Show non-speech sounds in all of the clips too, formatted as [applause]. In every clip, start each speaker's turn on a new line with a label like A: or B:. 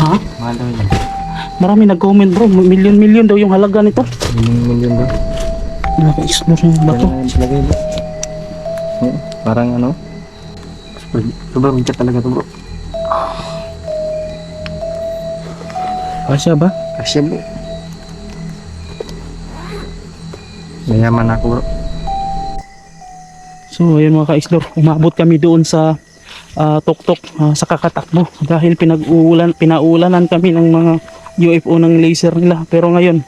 A: Ha?
B: Mahal daw yun.
A: Marami nag-comment bro. Million-million daw yung halaga nito.
B: Million million daw.
A: Naka-explore yung bato.
B: Lagay mo. Hmm, Parang ano? Sobrang bigat talaga to bro.
A: Kasya ba?
B: Kasya bro. Mayaman ako bro.
A: So ayun mga ka-explore, umabot kami doon sa ah, tuktok ah, sa kakatakbo dahil pinag-uulan, pinaulanan kami ng mga UFO ng laser nila. Pero ngayon,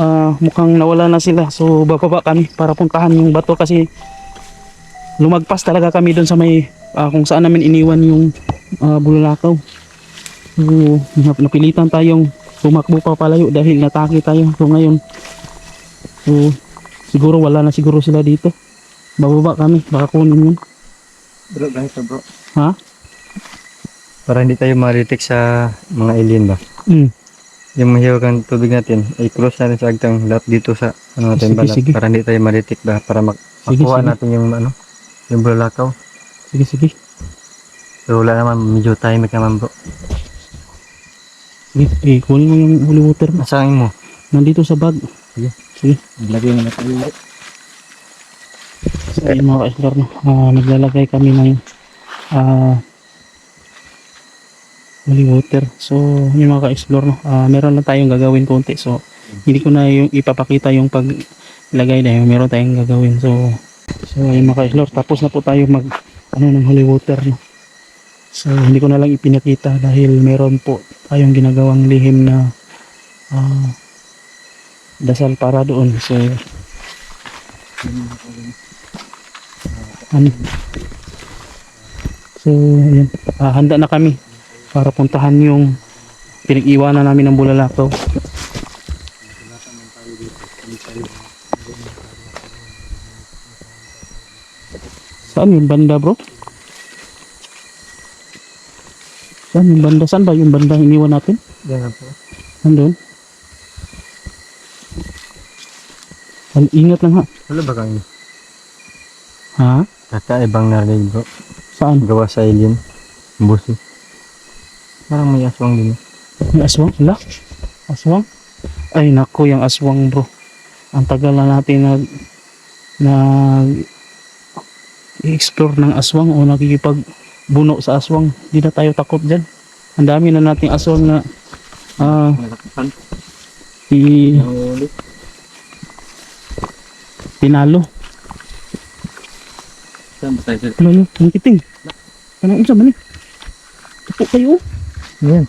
A: ah, mukhang nawala na sila. So bababa kami para puntahan yung bato kasi lumagpas talaga kami doon sa may ah, kung saan namin iniwan yung ah, bulalakaw. So nap- napilitan tayong tumakbo pa palayo dahil natake tayo. So ngayon, so siguro wala na siguro sila dito. Bababa kami, baka kunin yun.
B: Bro, ganito bro.
A: Ha?
B: Para hindi tayo maritik sa mga alien ba?
A: Mm.
B: Yung mahiwagang tubig natin, i-close natin sa agtang lahat dito sa ano natin
A: Sige,
B: balat
A: sige.
B: para hindi tayo maritik ba para mak
A: Sige,
B: makuha
A: sige.
B: natin yung ano yung bulalakaw.
A: Sige, sige.
B: Pero wala naman, medyo timing naman bro.
A: Sige, eh, kunin mo yung holy water mo.
B: Asahin mo.
A: Nandito sa bag.
B: Sige.
A: Sige.
B: Lagay mo natin bro.
A: So, ayun mga ka-explore, no? Ah, maglalagay kami ng ah, holy water. So, yung mga ka-explore, no? Ah, meron lang tayong gagawin konti. So, hindi ko na yung ipapakita yung paglagay na yun. Meron tayong gagawin. So, so yung mga ka-explore, tapos na po tayo mag ano ng holy water. No? So, hindi ko na lang ipinakita dahil meron po tayong ginagawang lihim na ah, dasal para doon. So, ano? So, ayan. Ah, handa na kami para puntahan yung pinag-iwanan namin ng bulalakaw. Saan yung banda bro? Saan yung banda? Saan ba yung banda iniwan natin?
B: Yan po.
A: Nandun? Al- Ingat lang ha.
B: Wala ba kang
A: Ha?
B: kakaibang narinig bro?
A: Saan?
B: Gawa sa alien. Busi. Parang may aswang din. eh.
A: May aswang? Wala? Aswang? Ay nako, yung aswang bro. Ang tagal na natin nag nag i-explore ng aswang o nakikipagbuno sa aswang. Hindi na tayo takot dyan. Ang dami na nating aswang na ah
B: Malakapan.
A: i. tinalo.
B: Saan ba tayo?
A: Lalo, ang kiting. Kanang unsa man ni? Tupo kayo.
B: Yan.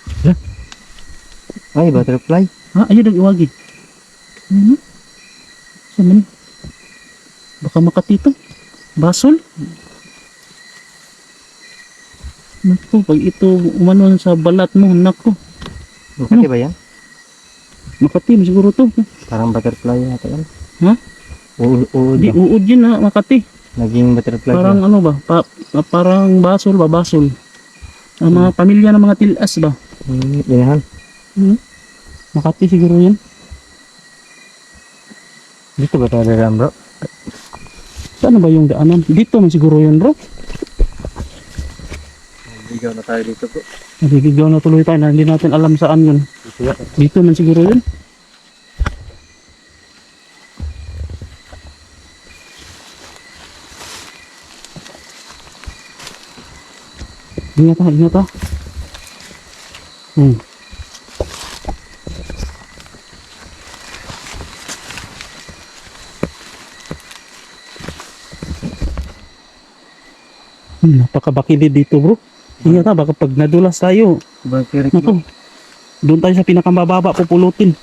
B: Ay, butterfly.
A: Ha, ayun ang iwagi. Ano? Sa man? Baka makatito. Basol? Naku, pag ito umanon sa balat mo, naku.
B: Bukati ba yan?
A: Makati mo siguro to.
B: Parang butterfly yata yan.
A: Ha?
B: Oo.
A: Di, uod yun ha, Makati.
B: Naging butterfly.
A: Parang ano ba? Pa, pa- parang basol ba? Basol. Ang mga pamilya ng mga tilas ba?
B: Hmm, yan.
A: Hmm? Makati siguro yan.
B: Dito ba tayo rin bro?
A: Saan ba yung daanan? Dito man siguro yun bro.
B: Ligaw na tayo dito po.
A: Nagigigaw na tuloy tayo na hindi natin alam saan yun. Dito man siguro yun. Ingat ha, ingat ha. Hmm. Hmm, napakabakilid dito bro. Ingat ha, baka pag nadulas tayo,
B: Bakit
A: Naku, [laughs] doon tayo sa pinakamababa pupulutin.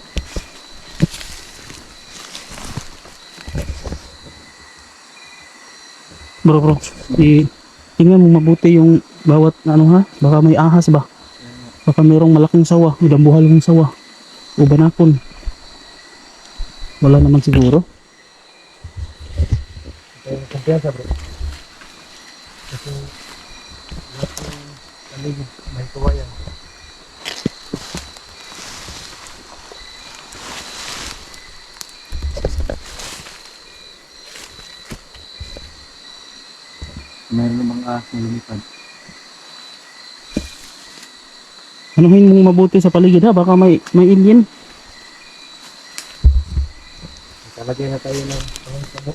A: Bro, bro, i tingnan mo mabuti yung bawat ano ha, baka may ahas ba? Baka mayroong malaking sawa, idambuhal ng sawa. O banakon. Wala naman siguro.
B: Kumpiyansa bro. Kasi lahat ng paligid, may kawayan. Meron mga lumipad.
A: Anuhin mong mabuti sa paligid ha, baka may, may alien.
B: Talagay na tayo ng pangintamo.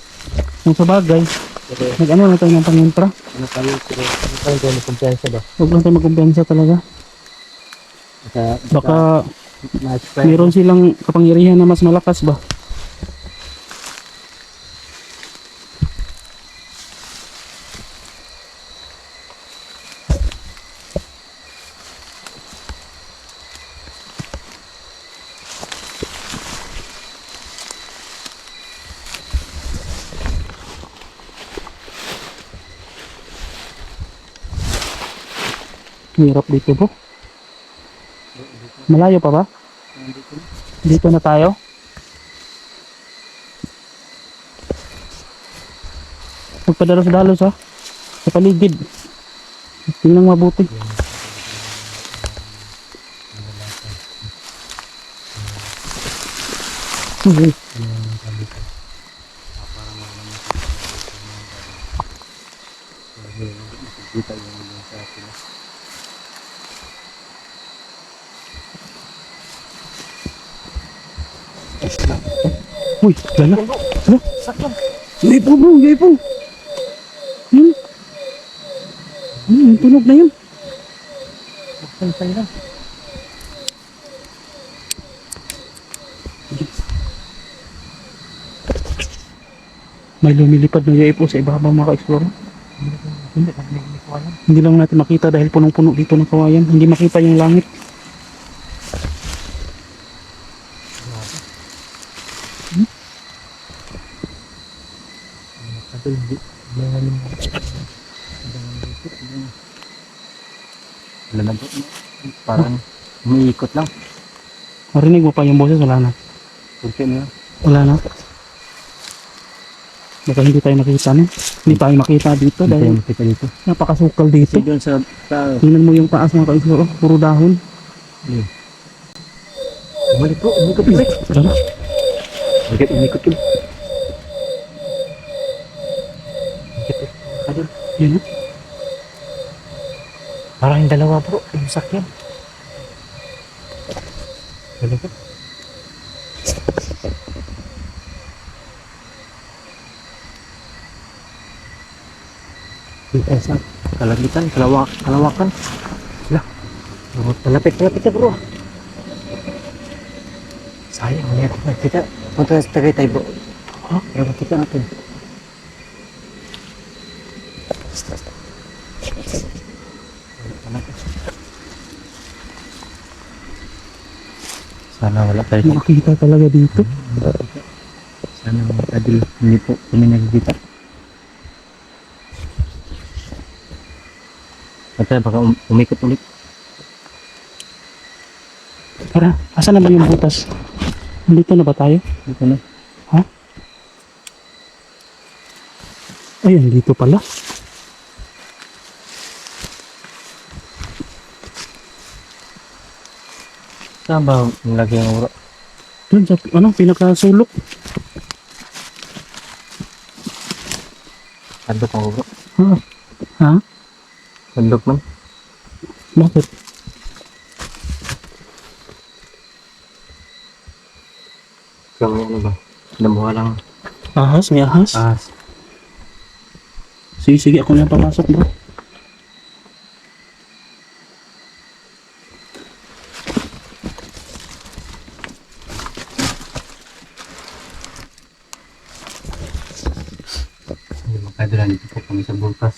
A: Kung sa bagay,
B: Pero
A: nag-ano na tayo ng pangintra.
B: ano tayo, ano tayo dyan, may kumpiyansa ba?
A: Huwag lang tayo magkumpiyansa talaga.
B: Baka,
A: Baka mayroon silang kapangyarihan na mas malakas ba? Hirap dito bro. Malayo pa ba? Dito na tayo. Magpadalos-dalos ha. Sa paligid. Tingnan mabuti. Okay.
B: Sa atin.
A: Uy, gala. Ano? Yay po bro, yay po. Yun. Yun, yung tunog na yun.
B: Saan lang?
A: May lumilipad na UFO sa ibabaw mga ka-explore.
B: Hindi, hindi ko alam.
A: Hindi lang natin makita dahil punong-puno dito ng kawayan. Hindi makita yung langit.
B: Hindi, mga alam mo. Wala na. Parang umiikot lang.
A: Marinig mo pa yung boses, wala na.
B: Kunti na.
A: Wala na. Baka hindi tayo makita no? Hindi tayo makita dito
B: Hindi
A: dahil
B: makita dito.
A: napakasukal dito.
B: Kasi doon sa, sa,
A: Tingnan mo yung taas mga ka-explore. oh, Puro dahon.
B: umalik po, umikot ulit.
A: Gala.
B: Umikot, umikot ulit. Kadun.
A: Yun oh.
B: Parang yung dalawa bro, yung sakyan. Dalawa. Sa kalagitan, kalawak, kalawakan. Lah, bro, malapit, malapit na bro. Sayang, natin makita. Punta sa Tagaytay bro. Ha? Kaya makita natin. Sana wala tayo dito.
A: Makakita talaga dito.
B: Sana mga kadil, hindi po kami nakikita. At baka um- umikot ulit.
A: Tara, asan na ba yung butas? Dito na ba tayo?
B: Dito na.
A: Ayun, dito pala.
B: Saan ba nilagay ang ura?
A: Doon sa, ano, pinakasulok.
B: Sandok ang ura.
A: Ha? Ha?
B: Sandok man.
A: Bakit?
B: Kami ano ba? Namuha lang.
A: Ahas? May ahas?
B: Ah,
A: Sige, sige, ako na papasok bro.
B: Hindi makadala dito po kami sa.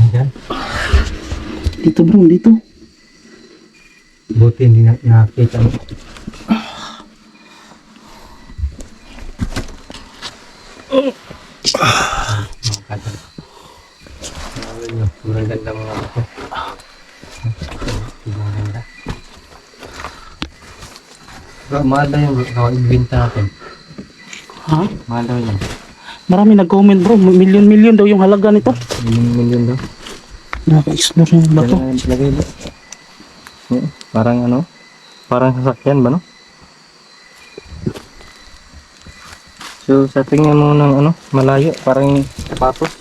B: Ayan.
A: Dito bro, dito.
B: Buti hindi na nakakita mo. Mga kadal. Ayun yun, Sobrang ganda mga ito. Sobrang ganda. Bro, mahal daw yung bro. Kawag ibinta natin.
A: Ha?
B: Mahal daw yun.
A: Marami nag-comment bro, million-million daw yung halaga nito.
B: Million million daw.
A: Nakaka-explore yung bato.
B: Lagay ba? Hmm, Parang ano? Parang sasakyan ba no? So sa tingin mo ng ano, malayo, parang sapatos.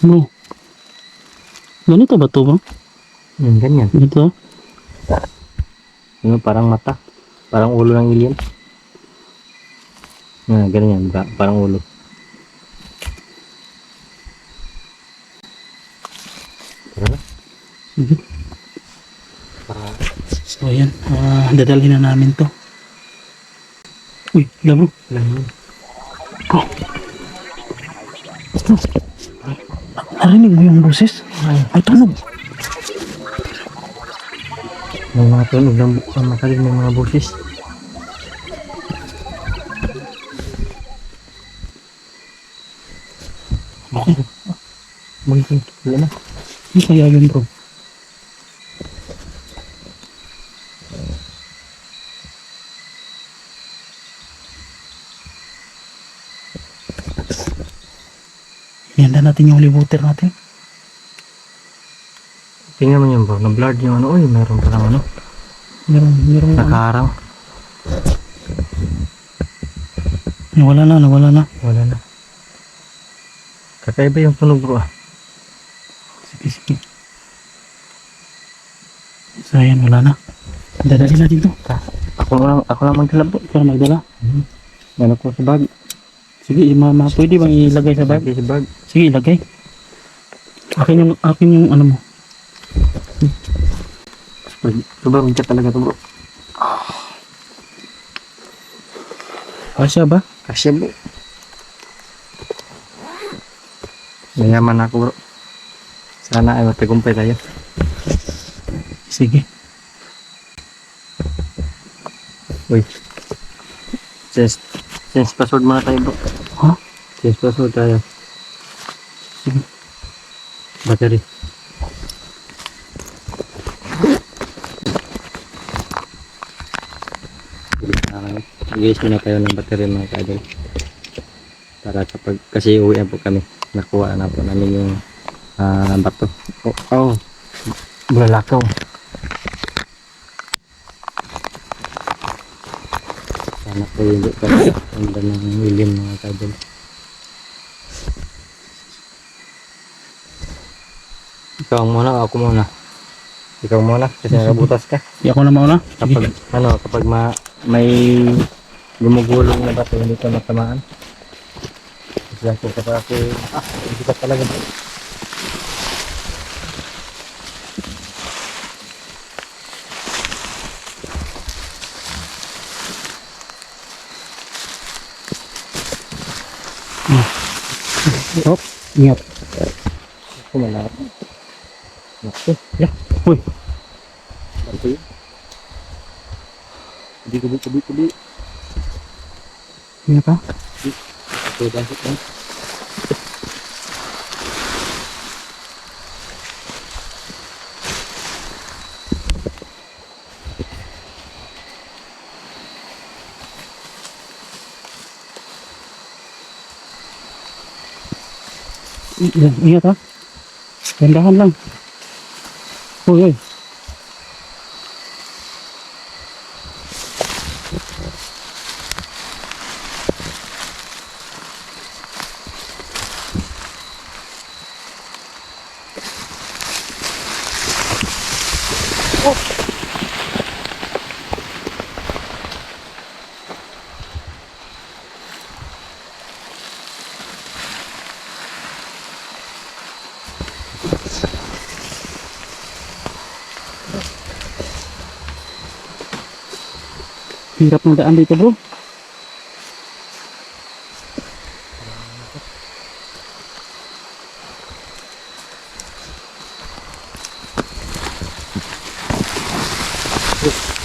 A: Bro. Ganito ba to bro?
B: Hmm, ganyan.
A: Ganito?
B: Ano, parang mata. Parang ulo ng alien. Ah, ganyan, ba? Parang ulo. Tara na.
A: Mhm.
B: Para
A: So ayan, ah, dadalhin na namin to. Uy, wala bro. Bro. Bro. Narinig mo yung boses? Ay, tunog.
B: May mga tunog ng buksan makalim ng mga boses.
A: Okay.
B: Magiging wala na.
A: Ano kaya yun bro? Natin yung holy water natin.
B: Tingnan mo yun bro, na-blurred yung ano. Uy, meron palang ano.
A: Meron, meron. ano.
B: Nakaharang.
A: Nawala na, nawala na.
B: Wala na. Kakaiba yung tunog bro ah.
A: Sige, sige. So ayan, wala na. Dadali natin to.
B: Ako lang, ako lang magdala bro.
A: Para magdala.
B: Ano ko sa bag.
A: Sige, ma, ma pwede bang ilagay sa bag?
B: Sa bag.
A: Sige, ilagay. Akin yung, akin yung ano mo.
B: Sobrang bigat talaga to bro.
A: Kasya ba?
B: Kasya bro. Mayaman ako bro. Sana ay matagumpay tayo.
A: Sige.
B: Uy. Change, change password muna tayo bro. Password tayo.
A: Sige.
B: Battery. Mag-use muna tayo ng battery mga kaidol. Para kapag, kasi uwi po kami. Nakuha na po namin yung ah, bato. Oh, oh. Bulalakaw. Sana po hindi pa ganda ng william mga kaidol. Ikaw muna, ako muna. Ikaw muna, kasi nakabutas ka.
A: Di ako na mauna. Sige.
B: Kapag, ano, kapag ma, may gumugulong na bato, hindi ka matamaan. Kasi ako, kapag ako, ah, hindi ka talaga.
A: Hop. [laughs] Ingat.
B: Ako malapit. Naku,
A: Yeah. Uy.
B: ano yun? Kubi, kubi, kubi, kubi.
A: Ingat ka.
B: Ito, dahil lang.
A: I- Ingat ha. Gandahan lang. Uy, Hirap ng daan dito bro. Oops.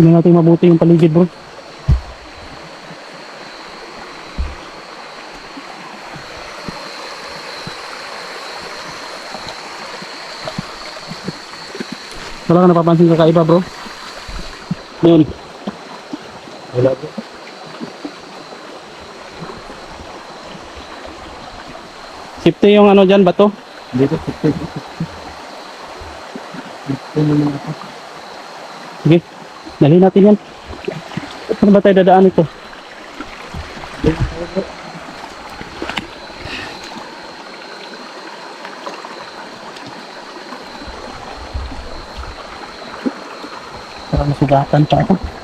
A: Tingnan natin mabuti yung paligid bro. Wala ka napapansin kakaiba bro? Yun.
B: Wala po.
A: Safety yung ano dyan, bato.
B: Dito, dito. Dito naman ako.
A: Sige, dali natin yan. Saan ba tayo dadaan ito? Para masugatan pa ako.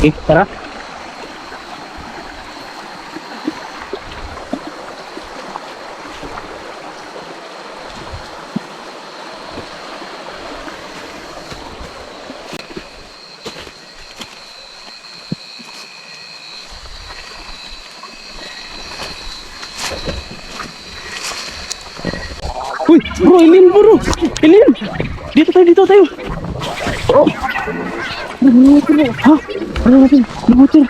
A: Okay, tara. Uy, bro, Ilin bro. Ilin. Dito tayo, dito tayo. Oh. Ha? Ano natin? Ano natin?